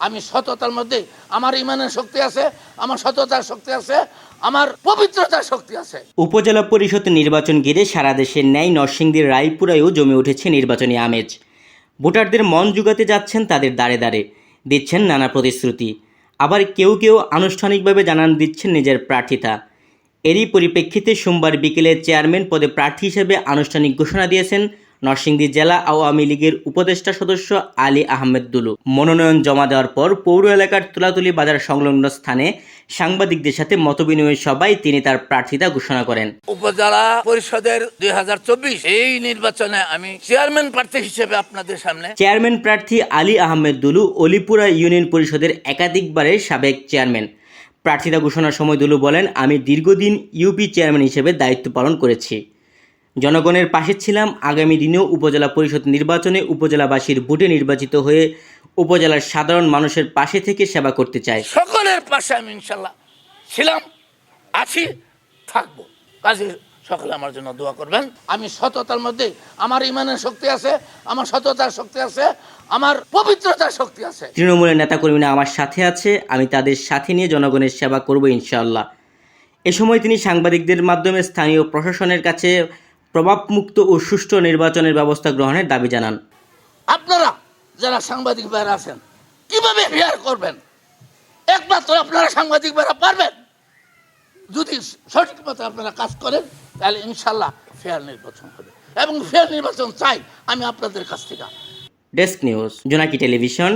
আমি সততার মধ্যে, আমার ইমানের শক্তি আছে, আমার সততার শক্তি আছে, আমার পবিত্রতার শক্তি আছে। উপজেলা পরিষদ নির্বাচন ঘিরে সারা দেশের ন্যায় নরসিংদীর রায়পুরায়ও জমে উঠেছে নির্বাচনী আমেজ। ভোটারদের মন জুগাতে যাচ্ছেন তাদের দাঁড়ে দাঁড়ে দিচ্ছেন নানা প্রতিশ্রুতি। আবার কেউ কেউ আনুষ্ঠানিকভাবে জানান দিচ্ছেন নিজের প্রার্থিতা। এরই পরিপ্রেক্ষিতে সোমবার বিকেলে চেয়ারম্যান পদে প্রার্থী হিসেবে আনুষ্ঠানিক ঘোষণা দিয়েছেন নরসিংদী জেলা আওয়ামী লীগের উপদেষ্টা সদস্য আলী আহমেদ দুলু। মনোনয়ন জমা দেওয়ার পর পৌর এলাকার তুলাতুলি বাজার সংলগ্ন স্থানে সাংবাদিকদের সাথে মতবিনিময় সভায় তিনি তার প্রার্থিতা ঘোষণা করেন। উপজেলা পরিষদের দুই এই নির্বাচনে আমি চেয়ারম্যান প্রার্থী হিসেবে আপনাদের সামনে চেয়ারম্যান প্রার্থী আলী আহমেদ দুলু অলিপুরা ইউনিয়ন পরিষদের একাধিকবারের সাবেক চেয়ারম্যান। প্রার্থিতা ঘোষণার সময় দুলু বলেন আমি দীর্ঘদিন ইউপি চেয়ারম্যান হিসেবে দায়িত্ব পালন করেছি। জনগণের পাশে ছিলাম। আগামী দিনেও উপজেলা পরিষদ নির্বাচনে উপজেলাবাসীর ভোটে নির্বাচিত হয়ে উপজেলার সাধারণ মানুষের পাশে থেকে সেবা করতে চাই। সকলের পাশে আমি ইনশাল্লাহ ছিলাম আছি থাকব। কাজে সকলে আমার জন্য দোয়া করবেন। আমি সততার মধ্যে আমার ইমানের শক্তি আছে আমার সততার শক্তি আছে আমার পবিত্রতার শক্তি আছে। তৃণমূলের নেতাকর্মীরা আমার সাথে আছে আমি তাদের সাথে নিয়ে জনগণের সেবা করব ইনশাল্লাহ। এ সময় তিনি সাংবাদিকদের মাধ্যমে স্থানীয় প্রশাসনের কাছে প্রভাবমুক্ত ও সুষ্ঠু নির্বাচনের ব্যবস্থা গ্রহণের দাবি জানান। আপনারা যারা সাংবাদিক ভাইরা আছেন কীভাবে হেয়ার করবেন? একমাত্র আপনারা সাংবাদিক ভাইরা পারবেন? যদি সঠিক মতো আপনারা কাজ করেন তাহলে ইনশাল্লাহ ফেয়ার নির্বাচন হবে। এবং ফেয়ার নির্বাচন চাই আমি আপনাদের কাছ থেকে। Desk news Jonaki television.